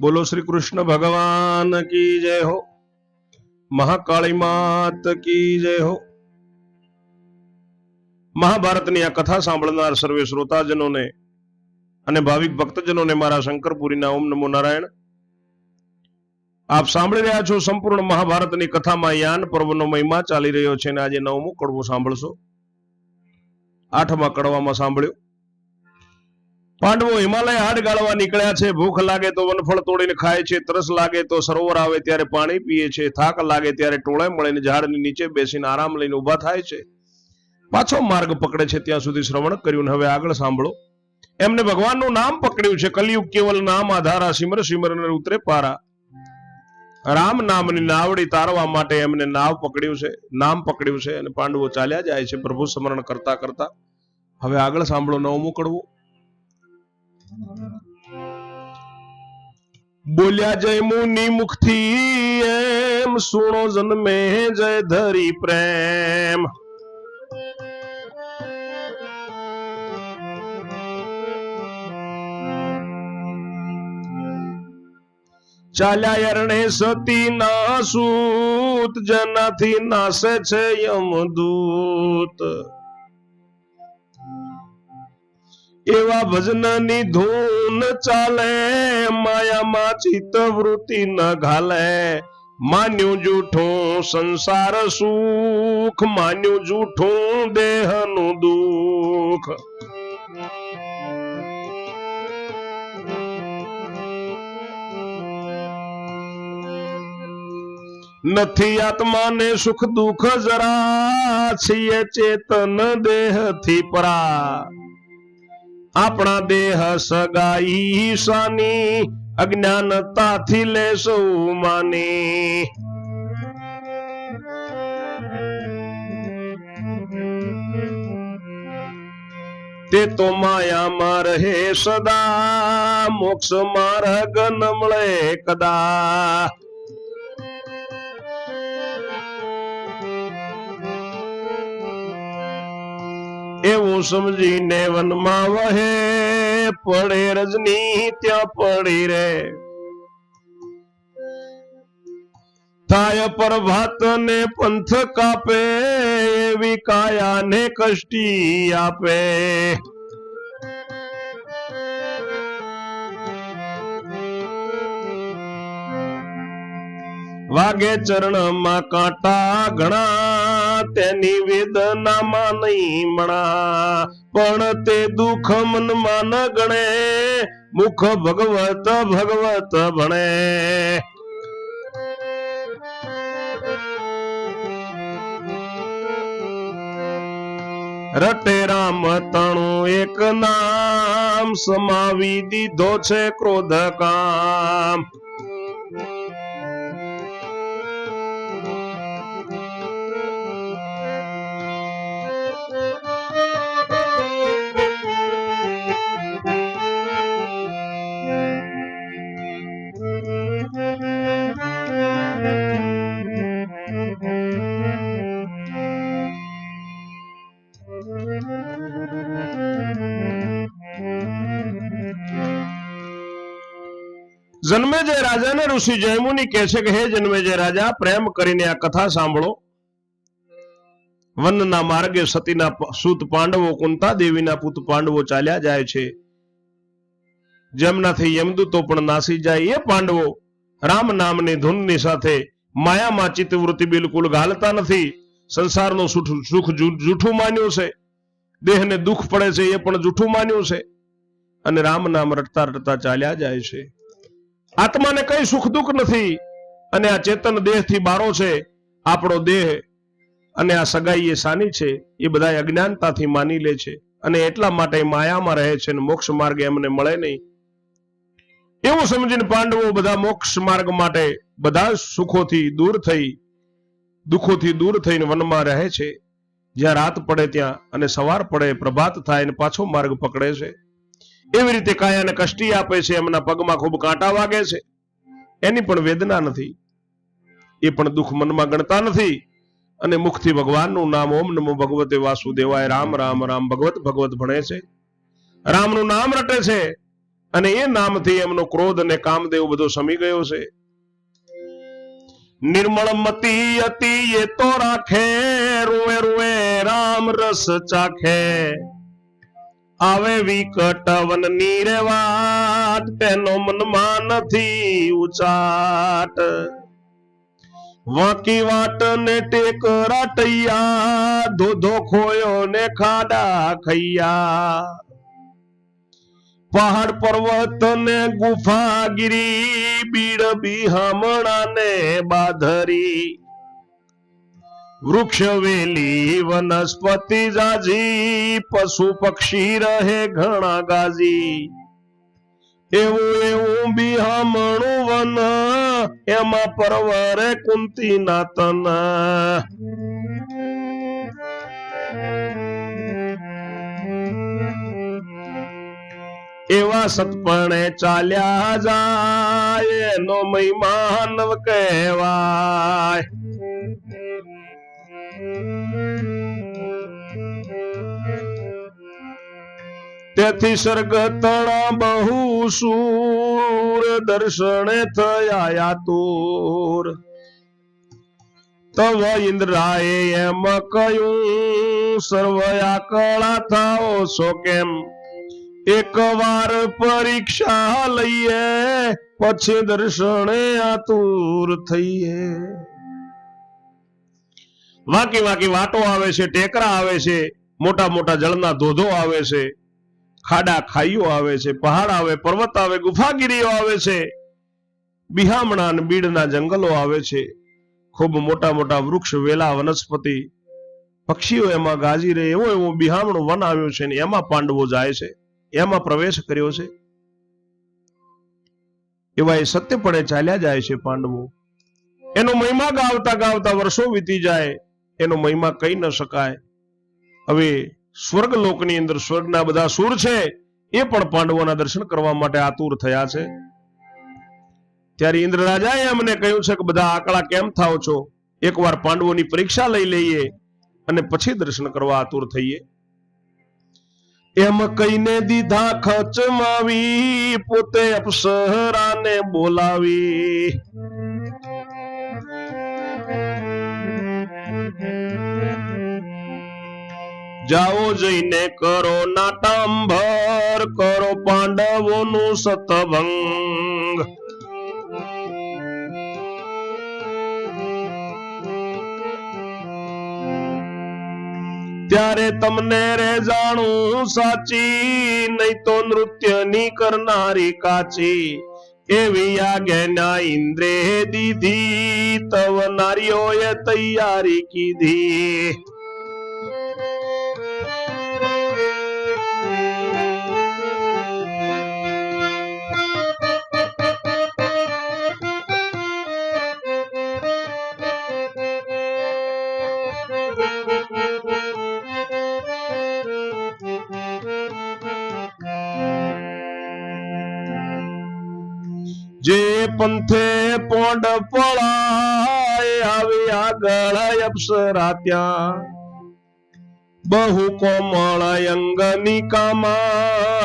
બોલો શ્રી કૃષ્ણ ભગવાન કી જય હો? મહાકાળી માત કી જય હો? મહાભારતની આ કથા સાંભળનાર સર્વે શ્રોતાજનોને અને ભાવિક ભક્તજનોને મારા શંકરપુરીના ઓમ નમો નારાયણ. આપ સાંભળી રહ્યા છો સંપૂર્ણ મહાભારતની કથામાં યાન પર્વનો મહિમા ચાલી રહ્યો છે અને આજે નવમો કડવો સાંભળશો. આઠમા કડવામાં સાંભળ્યો. પાંડવો હિમાલય હાડ ગાળવા નીકળ્યા છે. ભૂખ લાગે તો વનફળ તોડીને ખાય છે. તરસ લાગે તો સરોવર આવે ત્યારે પાણી પીએ છે. થાક લાગે ત્યારે ટોળે મળીને ઝાડની નીચે બેસીને આરામ લઈને ઊભા થાય છે. પાછો માર્ગ પકડે છે. ત્યાં સુધી શ્રવણ કર્યું હવે આગળ સાંભળો. એમને ભગવાનનું નામ પકડ્યું છે. કલિયુગ કેવલ નામ, આધારા સિમર સિમર ઉતરે પારા. રામ નામની નાવડી તારવા માટે એમને નાવ પકડ્યું છે. નામ પકડ્યું છે અને પાંડવો ચાલ્યા જાય છે. પ્રભુ સ્મરણ કરતા કરતા. હવે આગળ સાંભળો. નવમું કડવું. બોલ્યા જય મુનિ મુખથી, એમ સુણો જન્મે જય ધરી પ્રેમ. ચાલ્યા અરણે સતી ના સૂત જનાથી નાસે છે યમદૂત એવા ભજનની ધૂન ચાલે, માયામાં ચિત્ત વૃત્તિ ન ઘાલે. માન્યું જૂઠું સંસાર સુખ, માન્યું જૂઠું દેહનું દુઃખ. નથી આત્માને સુખ દુઃખ જરા, છીએ ચેતન દેહથી પરા. આપણા દેહ સગાઈ અજ્ઞાનતાથી લેશો માની. તે તો માયામાં રહે સદા, મોક્ષ માર્ગ ન મળે કદા. એવું સમજીને વનમાં વહે, પડે રજની ત્યાં પડી રે થાય પ્રભાત ને પંથ કાપે, એવી કાયા ને કષ્ટી આપે. વાગે ચરણમાં કાંટા ઘણા, તેની વેદનામાં નહીં મણા. પણ તે દુઃખ મનમાં ન ગણે, મુખ ભગવત ભગવત ભણે. રટે રામ તણું એક નામ, સમાવી દીધો છે ક્રોધ કામ જન્મેજય રાજાને ઋષિ જયમુની કહે છે કે, હે જન્મેજય રાજા, પ્રેમ કરીને આ કથા સાંભળો. વનના માર્ગે સતીના સૂત પાંડવો, કુંતા દેવીના પુત પાંડવો ચાલ્યા જાય છે. જેમનાથી યમદૂતો પણ નાસી જાય. એ પાંડવો રામ નામની ધૂનની સાથે માયામાં ચિત્તવૃત્તિ બિલકુલ ગાલતા નથી. સંસારનું સુખ જૂઠું માન્યું છે. દેહને દુઃખ પડે છે, એ પણ જૂઠું માન્યું છે. અને રામ નામ રટતા રટતા ચાલ્યા જાય છે. આત્માને કઈ સુખ દુઃખ નથી. અને આ ચેતન દેહથી બારો છે, આપણો દેહ. અને આ સગાઈ એ સાની છે, એ બધા અજ્ઞાનતાથી માની લે છે. અને એટલા માટે માયામાં રહે છે અને મોક્ષ માર્ગ એમને મળે નહીં. એવું સમજીને પાંડવો બધા મોક્ષ માર્ગ માટે બધા સુખોથી દૂર થઈ, દુઃખોથી દૂર થઈને વનમાં રહે છે. જ્યાં રાત પડે ત્યાં અને સવાર પડે પ્રભાત થાય પાછો માર્ગ પકડે છે. એવી રીતે કાયાને કષ્ટી આપે છે, એમના પગમાં ખૂબ કાંટા વાગે છે. એની પણ વેદના નથી. એ પણ દુઃખ મનમાં ગણતા નથી. અને મુખથી ભગવાનનું નામ ઓમ નમો ભગવતે વાસુદેવાય. રામ રામ રામ. ભગવત ભગવત ભણે છે. રામનું નામ રટે છે. અને એ નામથી એમનો ક્રોધ અને કામદેવ બધો સમી ગયો છે. નિર્મળ મતી અતિ એ તો રાખે. રૂએ રૂએ રામ રસ ચાખે. આવે વિકટ વનની રે વાટ તેનો મનમાં નથી ઉચાટ. વાંકી વાટ ને ટેક રાટૈયા ધોધો ખોયો ને ખાડા ખૈયા. પહાડ પર્વત ને ગુફા ગીરી બીડ બિહામણા ને બાધરી. વૃક્ષ વેલી વનસ્પતિ જાજી, પશુ પક્ષી રહે ઘણા ગાજી. એવું એવું બિહામણું વન, એમાં પરવરે કુંતી ના એવા સતપણે ચાલ્યા જાય, એનો મહિમાનવ કહેવાય તેથી સ્વર્ગ તણા બહુ સૂર દર્શને થયા યાતુર તવ ઇન્દ્રાએ એમ કહ્યું સર્વયા કળા થાઓ છો કેમ? એક વાર પરીક્ષા લઈએ, પછી દર્શને આતુર થઈએ. વાંકી વાંકી વાટો આવે છે, ટેકરા આવે છે, મોટા મોટા જળના ધોધો આવે છે. ખાડા ખાઈઓ આવે છે, પહાડ આવે, પર્વત આવે, ગુફાગીરીઓ આવે છે. બિહામણા અને બીડના જંગલો આવે છે. ખૂબ મોટા મોટા વૃક્ષ, વેલા, વનસ્પતિ. પક્ષીઓ એમાં ગાજી રહે, એવો એવો બિહામણું વન આવ્યો છે ને એમાં પાંડવો જાય છે, એમાં પ્રવેશ કર્યો છે. એવા એ સત્યપણે ચાલ્યા જાય છે પાંડવો. એનો મહિમા ગાવતા ગાવતા વર્ષો વીતી જાય, એનો મહિમા કહી ન શકાય. હવે સ્વર્ગ લોકની અંદર સ્વર્ગના બધા સુર છે, એ પણ પાંડવોના દર્શન કરવા માટે આતુર થયા છે. ત્યારે ઇન્દ્ર રાજાએ અમને કહ્યું છે કે બધા આકડા કેમ થાવ છો? એકવાર પાંડવોની પરીક્ષા લઈ લઈએ અને પછી દર્શન કરવા આતુર થઈએ. એમ કહીને દીધા ખચમાવી પોતે અપસરાને બોલાવી. જાઓ જઈને કરો નાટાંભર કરો પાંડવોનું સતભંગ ત્યારે તમને રે જાણું સાચી, નહીં તો નૃત્યની કરનારી કાચી. એવી આજ્ઞા ઇન્દ્રે દીધી, તવ નારીઓએ તૈયારી કીધી. પંથે પોંડ પળાય આવી અપ્સરા ત્યાં. બહુ કોમળ અંગની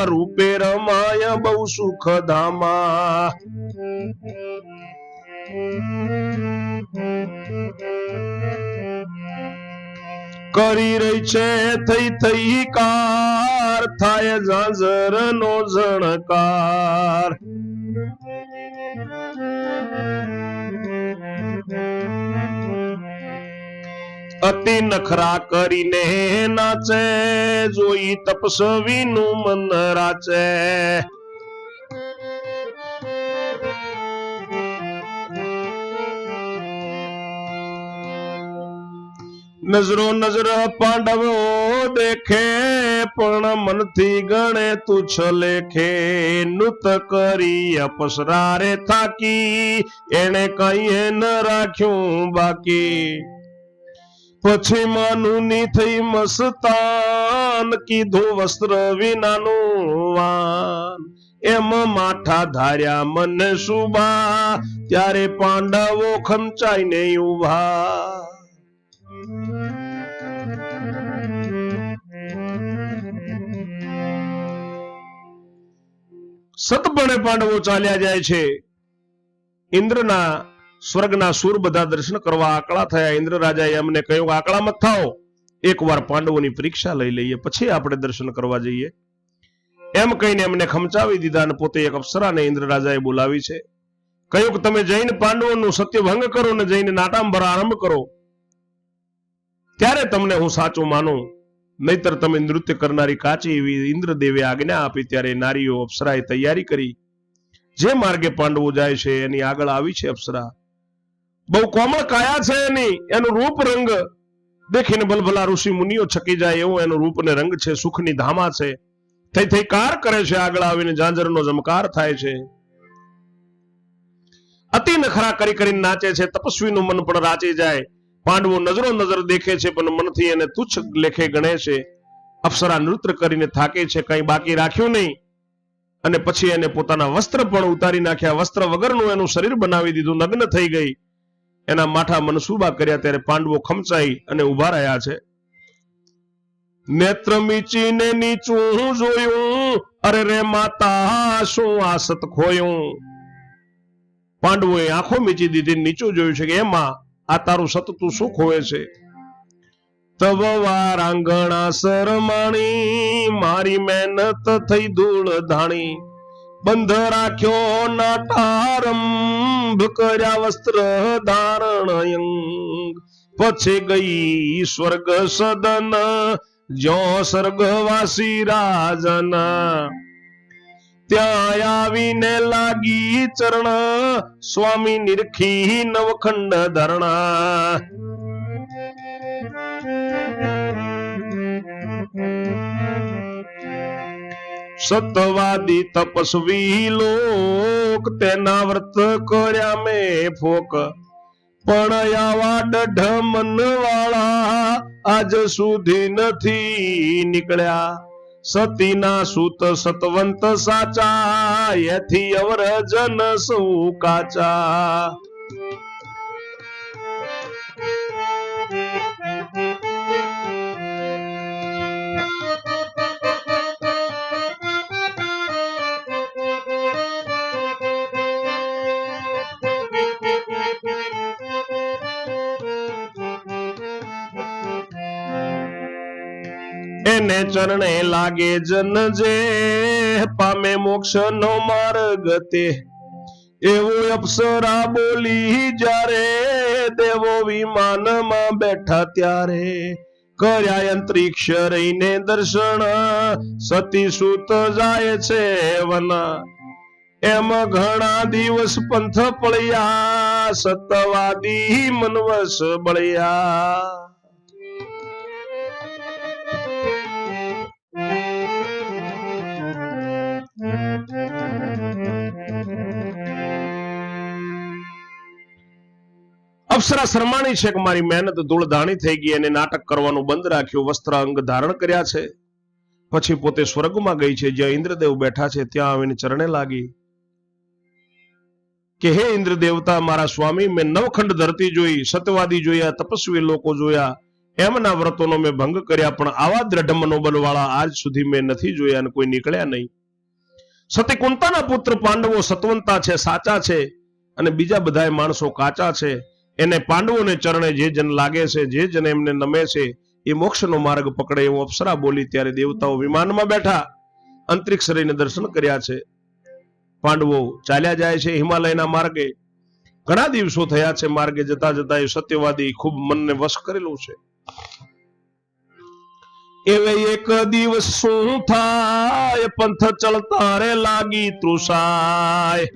રૂપે રમાય બહુ સુખ ધામા. કરી રહી છે થઈ થઈ કાર, થાય ઝાંઝર નો ઝણકાર. અતિ નખરા કરીને નાચે, જોઈ તપસ્વી નું મન રાચે. નજરો નજર પાંડવો દેખે, પણ મનથી ગણે તુચ્છ લેખે. નૃત કરી અપસરા રે થાકી એને કઈ ન રાખ્યું બાકી. પછી માનુની થઈ મસ્તાન કીધું વસ્ત્ર વિનાનું વાન. એમ માઠા ધાર્યા મને શુભા ત્યારે પાંડવો ખંચાઈને ઊભા સતપણે પાંડવો ચાલ્યા જાય છે. ઇન્દ્રના સ્વર્ગના સુર બધા દર્શન કરવા આકળા થયા. ઇન્દ્ર રાજાએ અમને કહ્યું, આકળા મત થાઓ. એકવાર પાંડવોની પરીક્ષા લઈ લઈએ, પછી આપણે દર્શન કરવા જઈએ. એમ કહીને એમને ખમચાવી દીધા અને પોતે એક અપ્સરાને ઇન્દ્ર રાજાએ બોલાવી છે. કહ્યું કે, તમે જઈને પાંડવોનું સત્ય ભંગ કરો ને જઈને નાટાંબર આરંભ કરો. ત્યારે તમને હું સાચું માનું. નહીતર તમે નૃત્ય કરનારી કાચી એવી ઇન્દ્રદેવે આજ્ઞા આપી, ત્યારે નારીઓ અપ્સરાએ તૈયારી કરી. જે માર્ગે પાંડવો જાય છે, એની આગળ આવી છે અપ્સરા. બહુ કોમળ કાયા છે એની. એનું રૂપ રંગ દેખીને ભલભલા ઋષિ મુનિઓ છકી જાય એવું એનું રૂપ ને રંગ છે, સુખની ધામા છે. થઈ થઈ કાર કરે છે આગળ આવીને, ઝાંઝરનો જમકાર થાય છે. અતિ નખરા કરી કરીને નાચે છે, તપસ્વીનું મન પણ રાચી જાય. પાંડવો નજરો નજર દેખે છે, પણ મનથી એને તુચ્છ લેખે ગણે છે. અપ્સરા નૃત્ય કરીને થાકે છે, કઈ બાકી રાખ્યું નહીં. અને પછી એને પોતાના વસ્ત્ર પણ ઉતારી નાખ્યા. વસ્ત્ર વગરનું એનું શરીર બનાવી દીધું, નગ્ન થઈ ગઈ. એના માઠા મનસુબા કર્યા ત્યારે પાંડવો ખમચાઈ અને ઊભા રહ્યા છે. નેત્ર મીચીને નીચું જોયું, અરે રે માતા, શું આસત ખોયું? પાંડવોએ આંખો મીચી દીધી, નીચું જોયું છે કે એમાં આ તારું સતતું શું ખોવે છે. તવ વારાંગણા સરમાણી મારી મહેનત થઈ ધૂળ ધાણી બંધ રાખ્યો નાટારંભ કર્યા વસ્ત્ર ધારણ પછી ગઈ સ્વર્ગ સદન જો સ્વર્ગવાસી રાજન. ત્યાં આવીને લાગી ચરણ, સ્વામી નિરખી નવખંડ ધરણા. સતવાદી તપસ્વી લોક તેના વ્રત કર્યા મેં ફોક પણ આવા દઢ મન વાળા આજ સુધી નથી નીકળ્યા સતીના સુત સતવંત સાચા એથી અવર જન સૌ કાચા એને ચરણે લાગે જન જે, પામે મોક્ષ નો માર્ગ તે. એવો અપ્સરા બોલી જ્યારે દેવો વિમાનમાં બેઠા ત્યારે કર્યા અંતરિક્ષ રહીને દર્શન, સતી સુત જાય છે વના. એમ ઘણા દિવસ પંથ પળ્યા સતવાદી મનવસ બળ્યા. અપ્સરા શરમાણી છે કે મારી મહેનત ધૂળધાણી થઈ ગઈ અને નાટક કરવાનું બંધ રાખ્યું, વસ્ત્ર અંગ ધારણ કર્યા છે. પછી પોતે સ્વર્ગમાં ગઈ છે, જ્યાં ઇન્દ્રદેવ બેઠા છે, ત્યાં આવીને ચરણે લાગી. કે હે ઇન્દ્ર દેવતા મારા સ્વામી, મેં નવખંડ ધરતી જોઈ, સત્યવાદી જોયા, તપસ્વી લોકો જોયા, એમના વ્રતોનો મેં ભંગ કર્યા, પણ આવા દ્રઢ મનોબલ વાળા આજ સુધી મેં નથી જોયા અને કોઈ નીકળ્યા નહીં. સતી કુંતાના પુત્ર પાંડવો સતવંતા છે, સાચા છે અને બીજા બધા માણસો કાચા છે. એને પાંડવોને ચરણે જે જન લાગે છે, જે જન એમને નમે છે, એ મોક્ષનો માર્ગ પકડે એવું અપ્સરા બોલી ત્યારે દેવતાઓ વિમાનમાં બેઠા અંતરિક્ષ રહીને દર્શન કર્યા છે. પાંડવો ચાલ્યા જાય છે હિમાલયના માર્ગે. ઘણા દિવસો થયા છે માર્ગે જતા જતા એ સત્યવાદી ખૂબ મનને વશ કરેલું છે. એવે એક દિવસ શું થાય, પંથ ચલતા રે લાગી તૃષાય.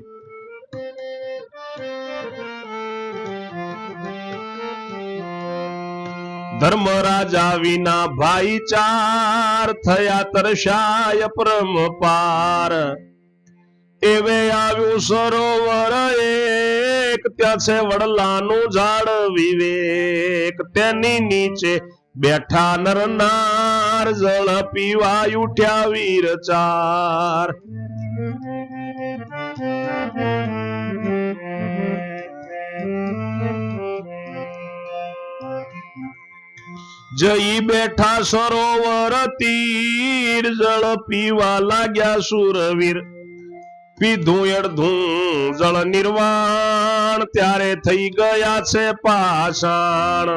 ધર્મરાજા વિના ભાઈચાર થયા તરસાય પરમ પાર. એવે આવ્યું સરોવર એક, ત્યાં છે વડલાનું ઝાડ વિવેક. તેની નીચે બેઠા નર નાર જળ પીવા ઉઠ્યા વીર ચાર જઈ બેઠા સરોવર તીર જળ પીવા લાગ્યા સુરવીર. પીધું અડધું જળ નિર્વાણ, ત્યારે થઈ ગયા છે પાષાણ.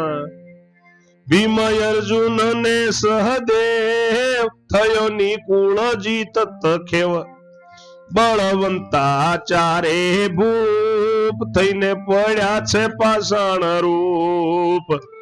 ભીમ અર્જુન ને સહદેવ, થયો નિકુળ જીત તખેવ. બળવંતા ચારે ભૂપ થઈને પડ્યા છે પાષાણ રૂપ.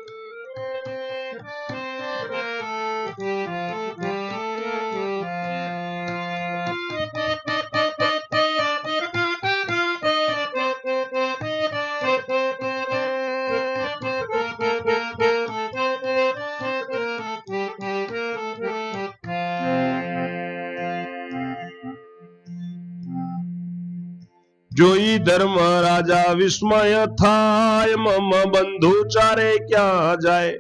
જોઈ ધર્મ રાજા વિસ્મય થાય, મમ બંધુ ચારે ક્યાં જાય?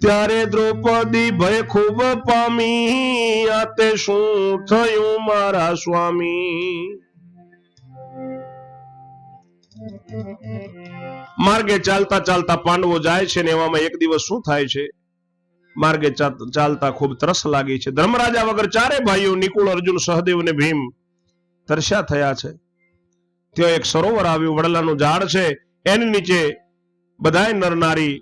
ત્યારે દ્રૌપદી ભય ખૂબ પામી આતે શું થયું મારા સ્વામી? માર્ગે ચાલતા ચાલતા પાંડવો જાય છે ને એવામાં એક દિવસ શું થાય છે? માર્ગે ચાલતા ખૂબ તરસ લાગી છે. ધર્મરાજા વગર ચારે ભાઈઓ નિકુળ અર્જુન, સહદેવ ને ભીમ તરસ્યા થયા છે. ત્યાં એક સરોવર આવ્યું, વડલાનું ઝાડ છે, એની નીચે બધાય નરનારી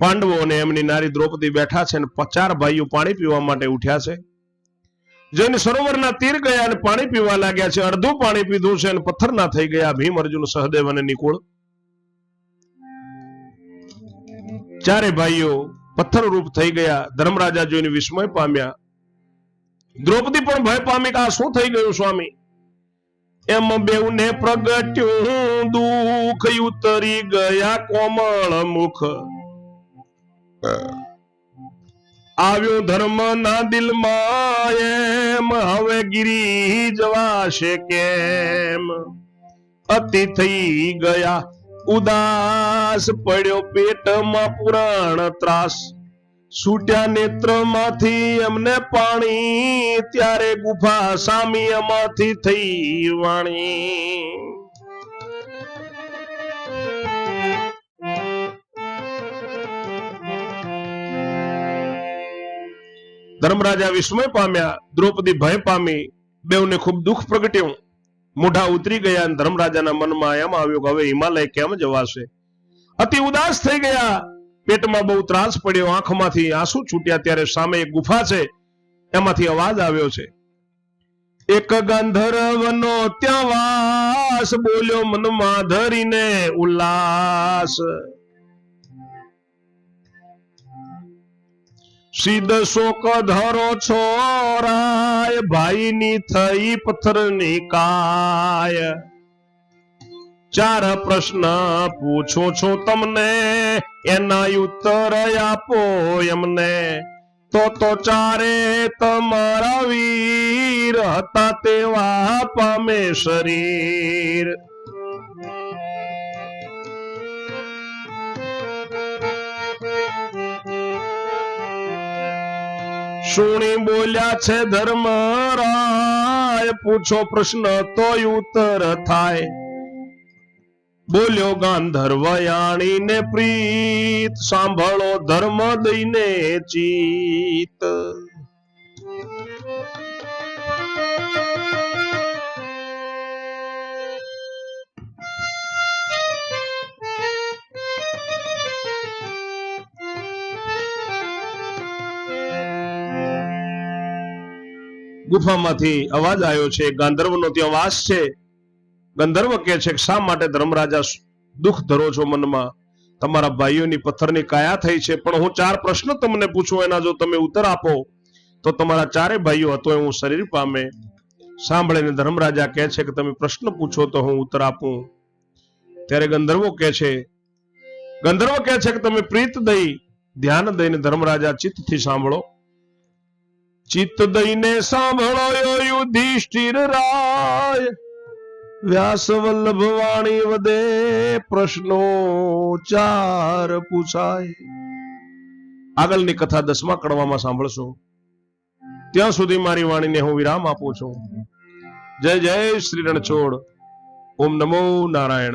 પાંડવો અને એમની નારી દ્રૌપદી બેઠા છે અને ચાર ભાઈઓ પાણી પીવા માટે ઉઠ્યા છે. જેને સરોવરના તીર ગયા અને પાણી પીવા લાગ્યા છે, અડધું પાણી પીધું છે અને પથ્થરના થઈ ગયા. ભીમ, અર્જુન, સહદેવ અને નિકુળ. ચારે ભાઈઓ પથ્થર રૂપ થઈ ગયા, ધર્મરાજા જોઈને વિસ્મય પામ્યા. દ્રૌપદી પણ ભય પામી કે આ શું થઈ ગયું, સ્વામી? એમ બેઉને પ્રગટ્યું, દુઃખ ઉતરી ગયા કોમળ મુખ. આવ્યો ધર્મ ના દિલમાં એમ, હવે ગીરી જવાશે કેમ? અતિ થઈ ગયા, ઉદાસ પડ્યો પેટમાં પુરાણ ત્રાસ. છૂટ્યા નેત્રમાંથી એમને પાણી, ત્યારે ગુફા સામી એમાંથી થઈ વાણી. ધર્મરાજા વિસ્મય પામ્યા, દ્રૌપદી ભય પામી, બેઉને ખૂબ દુઃખ પ્રગટ્યું. મોઢા ઉતરી ગયા અને ધર્મરાજાના મનમાં એમ આવ્યું કે હવે હિમાલય કેમ જવાશે? અતિ ઉદાસ થઈ ગયા. પેટમાં બહુ ત્રાસ પડ્યો, આંખમાંથી આંસુ છૂટ્યા ત્યારે સામે એક ગુફા છે, એમાંથી અવાજ આવ્યો છે. એક ગંધર્વનો ત્યાં વાસ, બોલ્યો મનમાં ધરીને ઉલ્લાસ. સીધ શોક ધરો છોરાય ભાઈની થઈ પથ્થરની કાય. ચાર પ્રશ્ન પૂછો છો તમને એના ઉત્તર આપો એમને. તો તો ચારે તમારા વીર હતા તેવા પામે શરીર. સુણી બોલ્યા છે ધર્મરાય, પૂછો પ્રશ્ન તોય ઉત્તર થાય. બોલ્યો ગાંધર્વયાણી ને પ્રીત, સાંભળો ધર્મ દઈને ચિત ગુફામાંથી અવાજ આવ્યો છે, ગાંધર્વનો ત્યાં વાસ છે. ગંધર્વ કહે છે કે શા માટે ધર્મરાજા દુઃખ ધરો છો મનમાં? તમારા ભાઈઓની પથ્થરની કાયા થઈ છે. પણ હું ચાર પ્રશ્ન તમને પૂછું, એના જો તમે ઉત્તર આપો, તો તમારા ચારે ભાઈઓ હતો હું શરીર પામે. સાંભળીને ધર્મરાજા કહે છે કે તમે પ્રશ્ન પૂછો તો હું ઉત્તર આપું. ત્યારે ગંધર્વો કહે છે, ગંધર્વ કહે છે કે તમે પ્રીત દઈ, ધ્યાન દઈને ધર્મરાજા ચિત્તથી સાંભળો. ચિત્ત દઈને સાંભળો યુધિષ્ઠિર રાય. વ્યાસ વલ્લભ વાણી વદે પ્રશ્નો ચાર પૂછાય. આગળની કથા દસમા કડવામાં સાંભળશો. ત્યાં સુધી મારી વાણીને હું વિરામ આપું છું. જય જય શ્રી રણછોડ ઓમ નમો નારાયણ.